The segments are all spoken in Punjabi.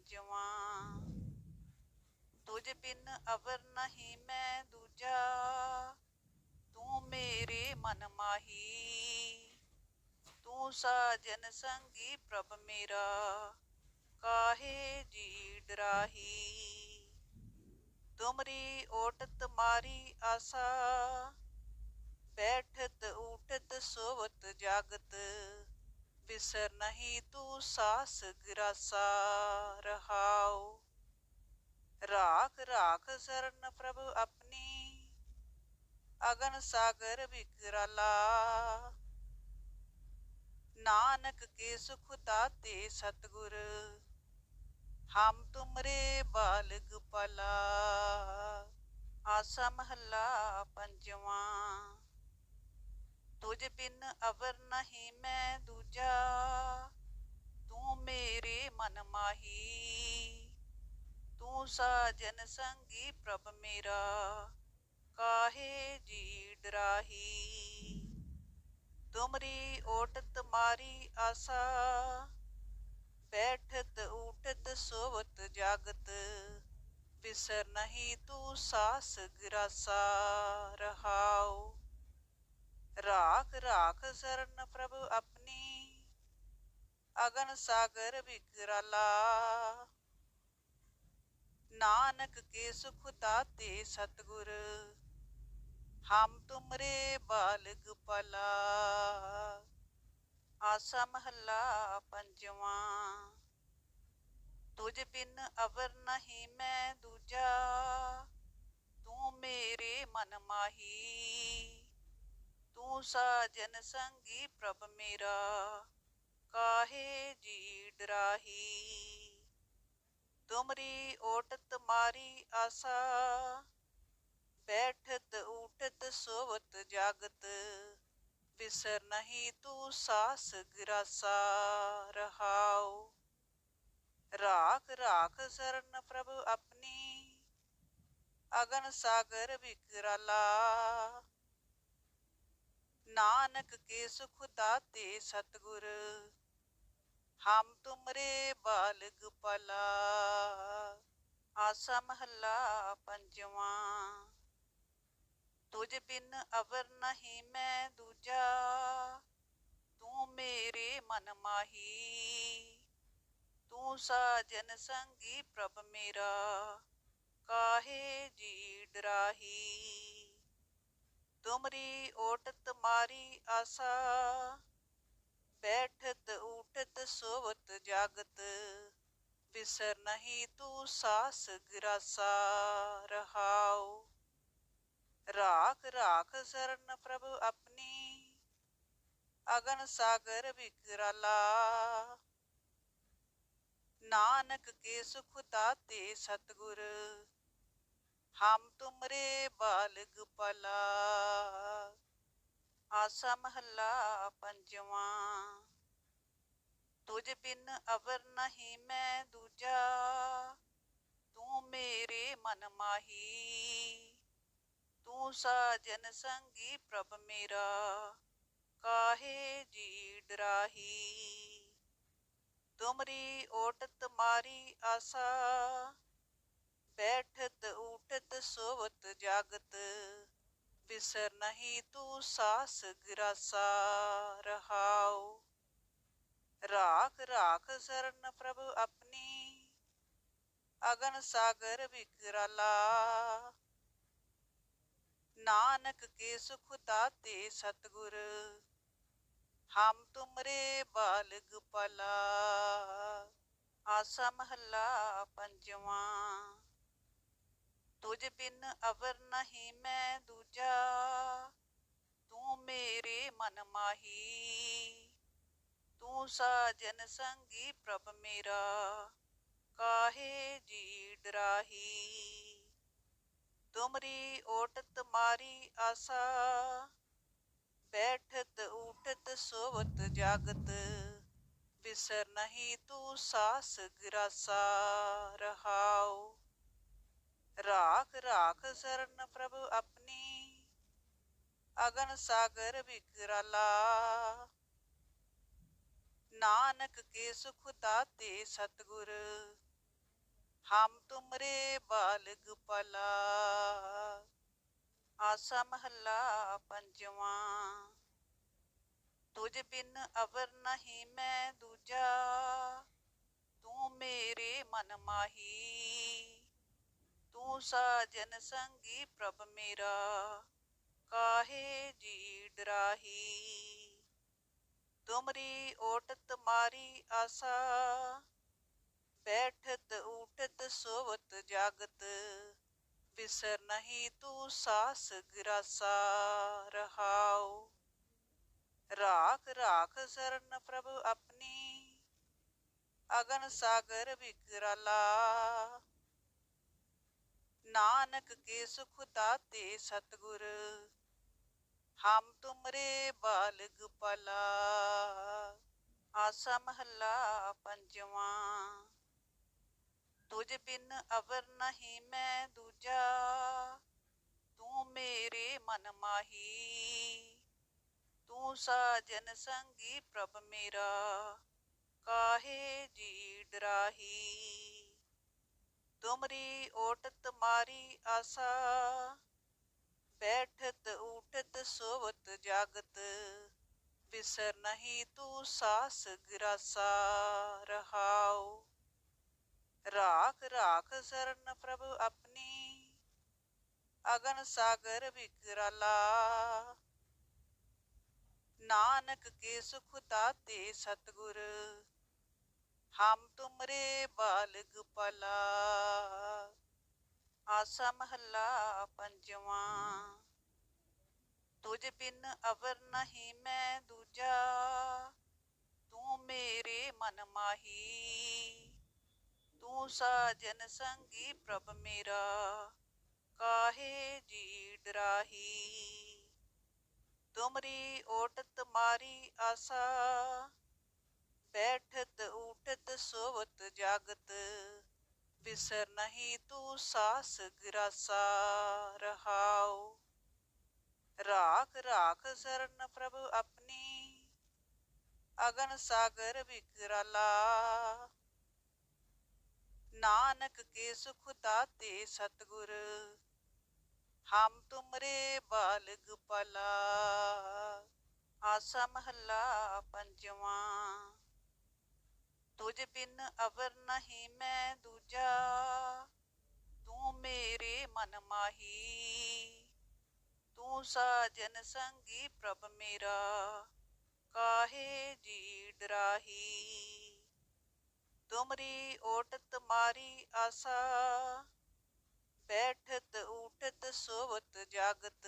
ਜਵਾਂ। ਤੁਝ ਬਿਨ ਅਵਰ ਨਹੀਂ ਮੈਂ ਦੂਜਾ। ਤੂੰ ਮੇਰੇ ਮਨ ਮਾਹੀ। ਤੂੰ ਸਾਜਨ ਸੰਗੀ ਪ੍ਰਭ ਮੇਰਾ। ਕਾਹੇ ਜੀ ਡਰਾਹੀ ਤੁਮਰੀ ਓਟ ਤੁਮਾਰੀ ਆਸਾ। ਬੈਠਤ ਊਠਤ ਸੋਵਤ ਜਾਗਤ। ਬਿਸਰ ਨਹੀਂ ਤੂੰ ਸਾਸ ਗਰਾਸਾ ਰਹਾਉ। ਰਾਖ ਰਾਖ ਸਰਨ ਪ੍ਰਭ ਆਪਣੀ, ਅਗਨ ਸਾਗਰ ਵਿਕਰਾਲਾ ਨਾਨਕ ਕੇ ਸੁਖ ਦਾਤੇ ਸਤਗੁਰ, ਹਮ ਤੁਮਰੇ ਬਾਲਗ ਪਲਾ। ਆਸਾ ਮਹੱਲਾ ਪੰਜਵਾਂ। ਤੁਝ ਬਿਨ ਅਵਰ ਨਹੀਂ ਮੈਂ ਦੂਜਾ, ਤੂੰ ਮੇਰੇ ਮਨ ਮਾਹੀ। ਤੂੰ ਸਾਜਨ ਸੰਗੀ ਪ੍ਰਭ ਮੇਰਾ, ਕਾਹੇ ਜੀ ਡਰਾਹੀ ਤੁਮਰੀ ਓਟ ਤੁਮਾਰੀ ਆਸਾ, ਬੈਠਤ ਊਠਤ ਸੋਵਤ ਜਾਗਤ। ਬਿਸਰ ਨਹੀਂ ਤੂੰ ਸਾਸ ਗਰਾਸਾ ਰਹਾਉ। ਰਾਖ ਰਾਖ ਸਰਨ ਪ੍ਰਭ ਆਪਣੀ, ਅਗਨ ਸਾਗਰ ਵਿਕਰਾਲਾ ਨਾਨਕ ਕੇ ਸੁਖ ਦਾਤੇ ਸਤਗੁਰ, ਹਮ ਤੁਮਰੇ ਬਾਲਗ ਪਲਾ। ਆਸਾ ਮਹੱਲਾ ਪੰਜਵਾਂ, ਤੁਝ ਬਿਨ ਅਵਰ ਨਹੀਂ ਮੈਂ ਦੂਜਾ, ਤੂੰ ਮੇਰੇ ਮਨ ਮਾਹੀ। ਤੂੰ ਸਾਜਨ ਸੰਗੀ ਪ੍ਰਭ ਮੇਰਾ, ਕਾਹੇ ਜੀ ਡਰਾਹੀ ਤੁਮਰੀ ਓਟ ਤੁਮਾਰੀ ਆਸਾ, ਬੈਠਤ ਊਠਤ ਸੋਵਤ ਜਾਗਤ, ਬਿਸਰ ਨਹੀਂ ਤੂੰ ਸਾਸ ਗਿਰਾਸਾ ਰਹਾਉ। ਰਾਖ ਰਾਖ ਸਰਨ ਪ੍ਰਭ ਆਪਣੀ, ਅਗਨ ਸਾਗਰ ਵਿਕਰਾਲਾ। ਨਾਨਕ ਕੇ ਸੁਖ ਦਾਤੇ ਸਤਗੁਰ, ਹਮ ਤੁਮਰੇ ਬਾਲਗ ਪਲਾ ਆਸਾ ਮਹੱਲਾ ਪੰਜਵਾਂ, ਤੁਝ ਬਿਨ ਅਵਰ ਨਹੀਂ ਮੈਂ ਦੂਜਾ, ਤੂੰ ਮੇਰੇ ਮਨ ਮਾਹੀ। ਤੂੰ ਸਾਜਨ ਸੰਗੀ ਪ੍ਰਭ ਮੇਰਾ, ਕਾਹੇ ਜੀ ਡਰਾਹੀ ਤੁਮਰੀ ਓਟ ਮਾਰੀ ਆਸਾ। ਬੈਠਤ ਊਠਤ ਸੋਵਤ ਜਾਗਤ। ਬਿਸਰ ਨਹੀਂ ਤੂੰ ਸਾਸ ਗਰਾਸਾ ਰਹਾਉ। ਰਾਖ ਰਾਖ ਸਰਨ ਪ੍ਰਭ ਆਪਣੀ। ਅਗਨ ਸਾਗਰ ਵਿਕਰਾਲਾ। ਨਾਨਕ ਕੇ ਸੁਖ ਦਾਤੇ ਸਤਗੁਰ। ਹਮ ਤੁਮਰੇ ਬਾਲਗ ਪਲਾ। ਆਸਾ ਮਹੱਲਾ ਪੰਜਵਾਂ। ਤੁਝ ਬਿਨ ਅਵਰ ਨਹੀਂ ਮੈਂ ਦੂਜਾ, ਤੂੰ ਮੇਰੇ ਮਨ ਮਾਹੀ। ਤੂੰ ਸਾਜਨ ਸੰਗੀ ਪ੍ਰਭ ਮੇਰਾ, ਕਾਹੇ ਜੀ ਡਰਾਹੀ ਤੁਮਰੀ ਓਟ ਤੁਮਾਰੀ ਆਸਾ, ਬੈਠਤ ਊਠਤ ਸੋਵਤ ਜਾਗਤ। ਬਿਸਰ ਨਹੀਂ ਤੂੰ ਸਾਸ ਗਰਾਸਾ ਰਹਾਉ। ਰਾਖ ਰਾਖ ਸਰਨ ਪ੍ਰਭ ਆਪਣੀ, ਅਗਨ ਸਾਗਰ ਵਿਕਰਾਲਾ ਨਾਨਕ ਕੇ ਸੁਖ ਦਾਤੇ ਸਤਗੁਰ, ਹਮ ਤੁਮਰੇ ਬਾਲਗ ਪਲਾ। ਆਸਾ ਮਹੱਲਾ ਪੰਜਵਾਂ। ਤੁਝ ਬਿਨ ਅਵਰ ਨਹੀਂ ਮੈਂ ਦੂਜਾ, ਤੂੰ ਮੇਰੇ ਮਨ ਮਾਹੀ। ਤੂੰ ਸਾਜਨ ਸੰਗੀ ਪ੍ਰਭ ਮੇਰਾ, ਕਾਹੇ ਜੀ ਡਰਾਹੀ ਤੁਮਰੀ ਓਟ ਤੁਮਾਰੀ ਆਸਾ, ਬੈਠਤ ਊਠਤ ਸੋਵਤ ਜਾਗਤ। ਬਿਸਰ ਨਹੀਂ ਤੂੰ ਸਾਸ ਗਰਾਸਾ ਰਹਾਉ। ਰਾਖ ਰਾਖ ਸਰਨ ਪ੍ਰਭ ਆਪਣੀ, ਅਗਨ ਸਾਗਰ ਵਿਕਰਾਲਾ ਨਾਨਕ ਕੇ ਸੁਖ ਦਾਤੇ ਸਤਗੁਰ, ਹਮ ਤੁਮਰੇ ਬਾਲਗ ਪਲਾ। ਆਸਾ ਮਹੱਲਾ ਪੰਜਵਾਂ, ਤੁਝ ਬਿਨ ਅਵਰ ਨਹੀਂ ਮੈਂ ਦੂਜਾ, ਤੂੰ ਮੇਰੇ ਮਨ ਮਾਹੀ। ਤੂੰ ਸਾਜਨ ਸੰਗੀ ਪ੍ਰਭ ਮੇਰਾ, ਕਾਹੇ ਜੀ ਡਰਾਹੀ ਤੁਮਰੀ ਓਟ ਤੁਮਾਰੀ ਆਸਾ, ਬੈਠਤ ਊਟਤ ਸੋਵਤ ਜਾਗਤ, ਬਿਸਰ ਨਹੀਂ ਤੂੰ ਸਾਸ ਗਿਰਾਸਾ ਰਹਾਉ। ਰਾਖ ਰਾਖ ਸਰਨ ਪ੍ਰਭ ਆਪਣੀ, ਅਗਨ ਸਾਗਰ ਵਿਕਰਾਲਾ ਨਾਨਕ ਕੇ ਸੁਖ ਦਾਤੇ ਸਤਗੁਰ? ਹਮ ਤੁਮਰੇ ਬਾਲਗ ਪਲਾ ਆਸਾ ਮਹੱਲਾ ਪੰਜਵਾਂ। ਤੁਝ ਬਿਨ ਅਵਰ ਨਹੀਂ ਮੈਂ ਦੂਜਾ, ਤੂੰ ਮੇਰੇ ਮਨ ਮਾਹੀ। ਤੂੰ ਸਾਜਨ ਸੰਗੀ ਪ੍ਰਭ ਮੇਰਾ, ਕਾਹੇ ਜੀ ਡਰਾਹੀ ਤੁਮਰੀ ਓਟ ਤੁਮਾਰੀ ਆਸਾ। ਬੈਠਤ ਊਟਤ ਸੋਵਤ ਜਾਗਤ। ਬਿਸਰ ਨਹੀਂ ਤੂੰ ਸਾਸ ਗਰਾਸਾ ਰਹਾਉ। ਰਾਖ ਰਾਖ ਸਰਨ ਪ੍ਰਭ ਆਪਣੀ। ਅਗਨ ਸਾਗਰ ਵਿਕਰਾਲਾ। ਨਾਨਕ ਕੇ ਸੁਖ ਦਾਤੇ ਸਤਗੁਰ। ਹਮ ਤੁਮਰੇ ਬਾਲਗ ਪਲਾ। ਆਸਾ ਮਹੱਲਾ ਪੰਜਵਾਂ। ਤੁਝ ਬਿਨ ਅਵਰ ਨਹੀਂ ਮੈਂ ਦੂਜਾ। ਤੂੰ ਮੇਰੇ ਮਨ ਮਾਹੀ। ਤੂੰ ਸਾਜਨ ਸੰਗੀ ਪ੍ਰਭ ਮੇਰਾ। ਕਾਹੇ ਜੀ ਡਰਾਹੀ ਤੁਮਰੀ ਓਟ ਤੁਮਾਰੀ ਆਸਾ। ਬੈਠਤ ਊਟਤ ਸੋਵਤ ਜਾਗਤ, ਬਿਸਰ ਨਹੀਂ ਤੂੰ ਸਾਸ ਗਿਰਾਸਾ ਰਹਾਉ। ਰਾਖ ਰਾਖ ਸਰਨ ਪ੍ਰਭ ਆਪਣੀ, ਅਗਨ ਸਾਗਰ ਵਿਕਰਾਲਾ। ਨਾਨਕ ਕੇ ਸੁਖ ਦਾਤੇ ਸਤਗੁਰ, ਹਮ ਤੁਮਰੇ ਬਾਲਗ ਪਲਾ। ਆਸਾ ਮਹੱਲਾ ਪੰਜਵਾਂ। ਤੁਝ ਬਿਨ ਅਵਰ ਨਹੀਂ ਮੈਂ ਦੂਜਾ, ਤੂੰ ਮੇਰੇ ਮਨ ਮਾਹੀ। ਤੂੰ ਸਾਜਨ ਸੰਗੀ ਪ੍ਰਭ ਮੇਰਾ, ਕਾਹੇ ਜੀ ਡਰਾਹੀ ਤੁਮਰੀ ਓਟ ਤੁਮਾਰੀ ਆਸਾ, ਬੈਠਤ ਊਟਤ ਸੋਵਤ ਜਾਗਤ।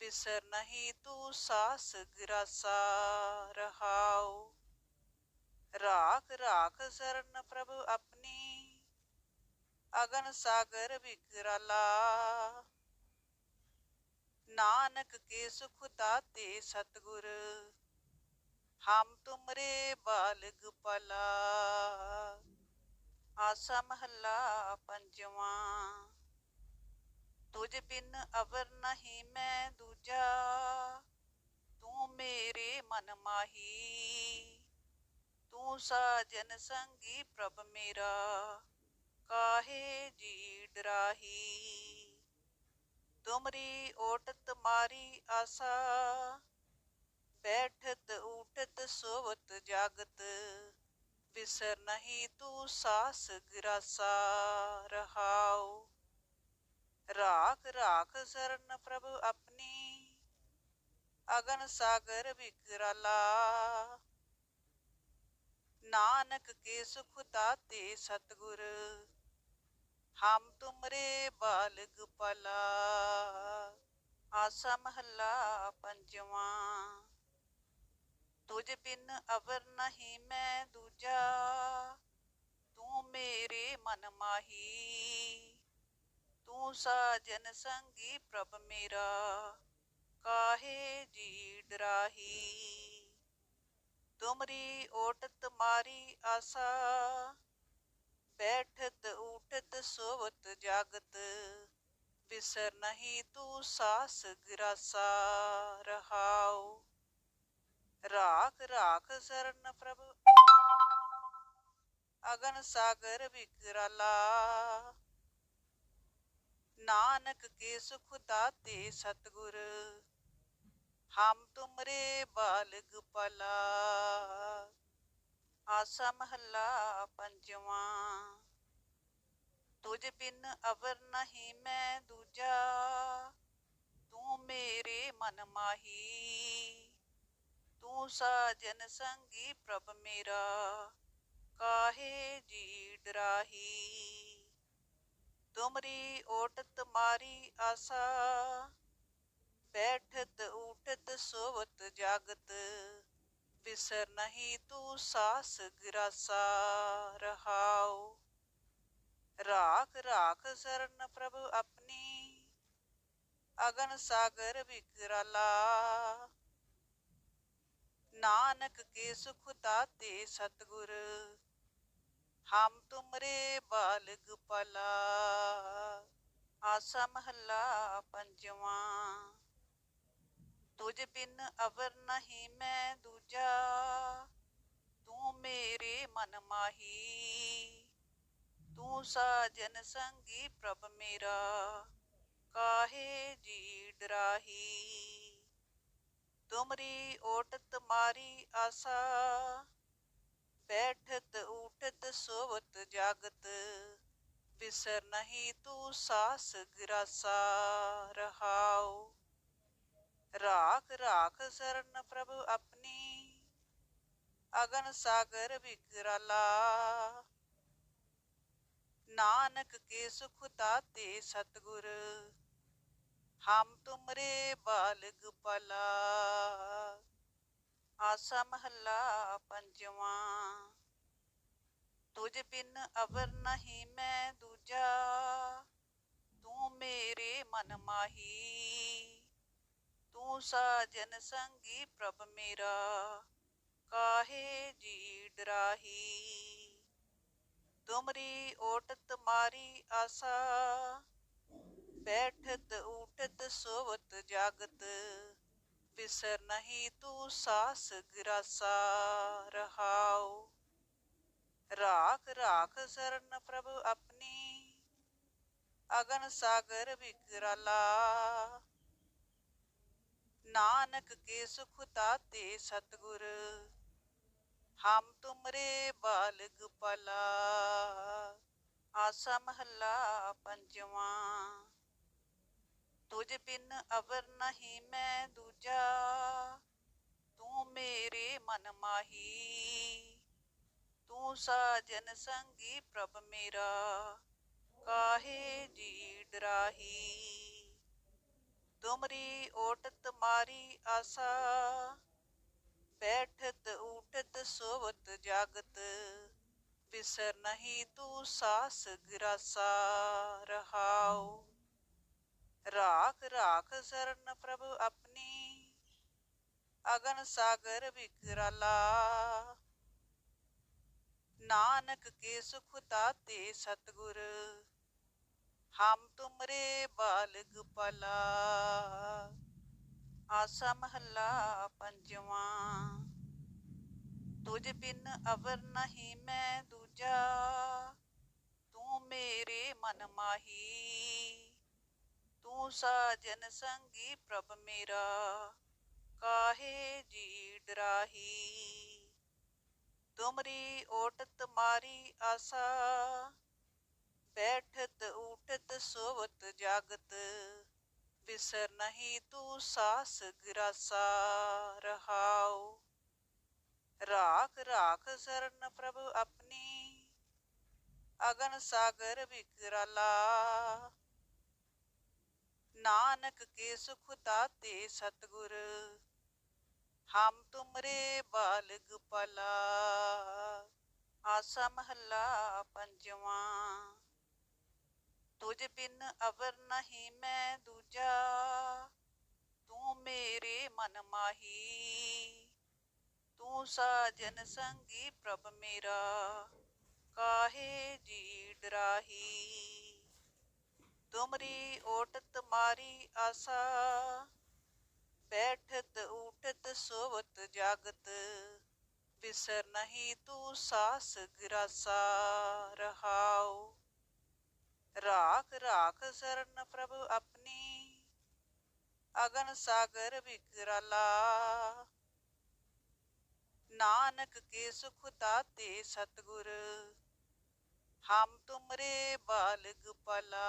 ਬਿਸਰ ਨਹੀਂ ਤੂੰ ਸਾਸ ਗਰਾਸਾ ਰਹਾਓ ਰਾਖ ਰਾਖ ਸਰਨ ਪ੍ਰਭ ਆਪਣੀ, ਅਗਨ ਸਾਗਰ ਵਿਕਰਾਲਾ ਨਾਨਕ ਕੇ ਸੁਖ ਦਾਤੇ ਸਤਗੁਰ, ਹਮ ਤੁਮਰੇ ਬਾਲਗ ਪਲਾ। ਆਸਾ ਮਹੱਲਾ ਪੰਜਵਾਂ ਤੁਝ ਬਿਨ ਅਵਰ ਨਹੀਂ ਮੈਂ ਦੂਜਾ, ਤੂੰ ਮੇਰੇ ਮਨ ਮਾਹੀ। ਤੂੰ ਸਾਜਨ ਸੰਗੀ ਪ੍ਰਭ ਮੇਰਾ, ਕਾਹੇ ਜੀ ਡਰਾਹੀ ਤੁਮਰੀ ਓਟ ਤੁਮਾਰੀ ਆਸਾ, ਬੈਠਤ ਊਟਤ ਸੋਵਤ ਜਾਗਤ ਵਿਸਰ ਨਹੀਂ ਤੂੰ ਸਾਸ ਗਿਰਾਸਾ ਰਹਾਉ। ਰਾਖ ਰਾਖ ਸਰਨ ਪ੍ਰਭ ਆਪਣੀ, ਅਗਨ ਸਾਗਰ ਵਿਕਰਾਲਾ ਨਾਨਕ ਕੇ ਸੁਖ ਦਾਤੇ ਸਤਗੁਰ, ਹਮ ਤੁਮਰੇ ਬਾਲਗ ਪਲਾ ਆਸਾ ਮਹੱਲਾ ਪੰਜਵਾਂ, ਤੁਝ ਬਿਨ ਅਵਰ ਨਹੀਂ ਮੈਂ ਦੂਜਾ, ਤੂੰ ਮੇਰੇ ਮਨ ਮਾਹੀ। ਤੂੰ ਸਾਜਨ ਸੰਗੀ ਪ੍ਰਭ ਮੇਰਾ, ਕਾਹੇ ਜੀ ਡਰਾਹੀ ਤੁਮਰੀ ਓਟ ਮਾਰੀ ਆਸਾ। ਬੈਠਤ ਊਟਤ ਸੋਵਤ ਜਾਗਤ। ਬਿਸਰ ਨਹੀਂ ਤੂੰ ਸਾਸ ਗਰਾਸਾ ਰਹਾਉ। ਰਾਖ ਰਾਖ ਸਰਨ ਪ੍ਰਭ। ਅਗਨ ਸਾਗਰ ਵਿਕਰਾਲਾ ਨਾਨਕ ਕੇ ਸੁਖ ਦਾਤੇ ਸਤਗੁਰ। ਹਮ ਤੁਮਰੇ ਬਾਲਗ ਪਲਾ ਆਸਾ ਮਹੱਲਾ ਪੰਜਵਾਂ। ਤੁਝ ਬਿਨ ਅਵਰ ਨਹੀਂ ਮੈਂ ਦੂਜਾ। ਤੂੰ ਮੇਰੇ ਮਨ ਮਾਹੀ। ਤੂੰ ਸਾਜਨ ਸੰਗੀ ਪ੍ਰਭ ਮੇਰਾ। ਕਾਹੇ ਜੀ ਡਰਾਹੀ ਤੁਮਰੀ ਓਟ ਤੁਮਾਰੀ ਆਸਾ। ਬੈਠਤ ਉਠਤ ਸੋਵਤ, ਜਾਗਤ, ਬਿਸਰ ਨਹੀਂ ਤੂੰ ਸਾਸ ਗਿਰਾਸਾ ਰਹਾਉ। ਰਾਖ ਰਾਖ ਸਰਨ ਪ੍ਰਭ ਆਪਣੀ, ਅਗਨ ਸਾਗਰ ਵਿਕਰਾਲਾ ਨਾਨਕ ਕੇ ਸੁਖ ਦਾਤੇ ਸਤਗੁਰ, ਹਮ ਤੁਮਰੇ ਬਾਲਗ ਪਲਾ। ਆਸਾ ਮਹੱਲਾ ਪੰਜਵਾਂ। ਤੁਝ ਬਿਨ ਅਵਰ ਨਹੀਂ ਮੈਂ ਦੂਜਾ, ਤੂੰ ਮੇਰੇ ਮਨ ਮਾਹੀ। ਤੂੰ ਸਾਜਨ ਸੰਗੀ ਪ੍ਰਭ ਮੇਰਾ, ਕਾਹੇ ਜੀ ਡਰਾਹੀ ਤੁਮਰੀ ਓਟ ਮਾਰੀ ਆਸਾ, ਬੈਠਤ ਉਠਤ ਸੋਵਤ ਜਾਗਤ। ਬਿਸਰ ਨਹੀਂ ਤੂੰ ਸਾਸ ਗਿਰਾਸਾ ਰਹਾਓ ਰਾਖ ਰਾਖ ਸਰਨ ਪ੍ਰਭ ਆਪਣੀ, ਅਗਨ ਸਾਗਰ ਵਿਕਰਾਲਾ ਨਾਨਕ ਕੇ ਸੁਖ ਦਾਤੇ ਸਤਗੁਰ, ਹਮ ਤੁਮਰੇ ਬਾਲਗ ਪਲਾ। ਆਸਾ ਮਹੱਲਾ ਪੰਜਵਾਂ, ਤੁਝ ਬਿਨ ਅਵਰ ਨਹੀਂ ਮੈਂ ਦੂਜਾ, ਤੂੰ ਮੇਰੇ ਮਨ ਮਾਹੀ। ਤੂੰ ਸਾਜਨ ਸੰਗੀ ਪ੍ਰਭ ਮੇਰਾ, ਕਾਹੇ ਜੀ ਡਰਾਹੀ ਤੁਮਰੀ ਓਟ ਤੁਮਾਰੀ ਆਸਾ, ਬੈਠਤ ਉਠਤ ਸੋਵਤ ਜਾਗਤ, ਬਿਸਰ ਨਹੀਂ ਤੂੰ ਸਾਸ ਗਿਰਾਸਾ ਰਹਾਉ। ਰਾਖ ਰਾਖ ਸਰਨ ਪ੍ਰਭ ਆਪਣੀ, ਅਗਨ ਸਾਗਰ ਵਿਕਰਾਲਾ ਨਾਨਕ ਕੇ ਸੁਖ ਦਾਤੇ ਸਤਗੁਰ? ਹਮ ਤੁਮਰੇ ਬਾਲਗ ਪਲਾ ਆਸਾ ਮਹੱਲਾ ਪੰਜਵਾਂ। ਤੁਝ ਬਿਨ ਅਵਰ ਨਹੀਂ ਮੈਂ ਦੂਜਾ, ਤੂੰ ਮੇਰੇ ਮਨ ਮਾਹੀ। ਤੂੰ ਸਾਜਨ ਸੰਗੀ ਪ੍ਰਭ ਮੇਰਾ, ਕਾਹੇ ਜੀ ਡਰਾਹੀ ਤੁਮਰੀ ਓਟ ਤੁਮਾਰੀ ਆਸਾ। ਬੈਠਤ ਉਠਤ ਸੋਵਤ ਜਾਗਤ। ਬਿਸਰ ਨਹੀਂ ਤੂੰ ਸਾਸ ਗਿਰਾਸਾ ਰਹਾਉ। ਰਾਖ ਰਾਖ ਸਰਨ ਪ੍ਰਭ ਆਪਣੀ। ਅਗਨ ਸਾਗਰ ਵਿਕਰਾਲਾ। ਨਾਨਕ ਕੇ ਸੁਖ ਦਾਤੇ ਸਤਗੁਰ। ਹਮ ਤੁਮਰੇ ਬਾਲਗ ਪਲਾ ਆਸਾ ਮਹੱਲਾ ਪੰਜਵਾਂ। ਤੁਝ ਬਿਨ ਅਵਰ ਨਹੀਂ ਮੈਂ ਦੂਜਾ। ਤੂੰ ਮੇਰੇ ਮਨ ਮਾਹੀ। ਤੂੰ ਸਾਜਨ ਸੰਗੀ ਪ੍ਰਭ ਮੇਰਾ। ਕਾਹੇ ਜੀ ਡਰਾਹੀ ਤੁਮਰੀ ਓਟ ਤੁਮਾਰੀ ਆਸਾ। ਬੈਠਤ ਉਠਤ ਸੋਵਤ ਜਾਗਤ, ਬਿਸਰ ਨਹੀਂ ਤੂੰ ਸਾਸ ਗਿਰਾਸਾ ਰਹਾਉ। ਰਾਖ ਰਾਖ ਸਰਨ ਪ੍ਰਭ ਆਪਣੀ, ਅਗਨ ਸਾਗਰ ਵਿਕਰਾਲਾ ਨਾਨਕ ਕੇ ਸੁਖ ਦਾਤੇ ਸਤਗੁਰ, ਹਮ ਤੁਮਰੇ ਬਾਲਗ ਪਲਾ। ਆਸਾ ਮਹੱਲਾ ਪੰਜਵਾਂ। ਤੁਝ ਬਿਨ ਅਵਰ ਨਹੀਂ ਮੈਂ ਦੂਜਾ, ਤੂੰ ਮੇਰੇ ਮਨ ਮਾਹੀ। ਤੂੰ ਸਾਜਨ ਸੰਗੀ ਪ੍ਰਭ ਮੇਰਾ, ਕਾਹੇ ਜੀ ਡਰਾਹੀ ਤੁਮਰੀ ਓਟਤ ਮਾਰੀ ਆਸਾ, ਬੈਠਤ ਉਠਤ ਸੋਵਤ ਜਾਗਤ। ਵਿਸਰ ਨਹੀਂ ਤੂੰ ਸਾਸ ਗਿਰਾਸਾ ਰਹਾਓ ਰਾਖ ਰਾਖ ਸਰਨ ਪ੍ਰਭ ਆਪਣੀ, ਅਗਨ ਸਾਗਰ ਵਿਕਰਾਲਾ ਨਾਨਕ ਕੇ ਸੁਖ ਦਾਤੇ ਸਤਗੁਰ, ਹਮ ਤੁਮਰੇ ਬਾਲਗ ਪਲਾ।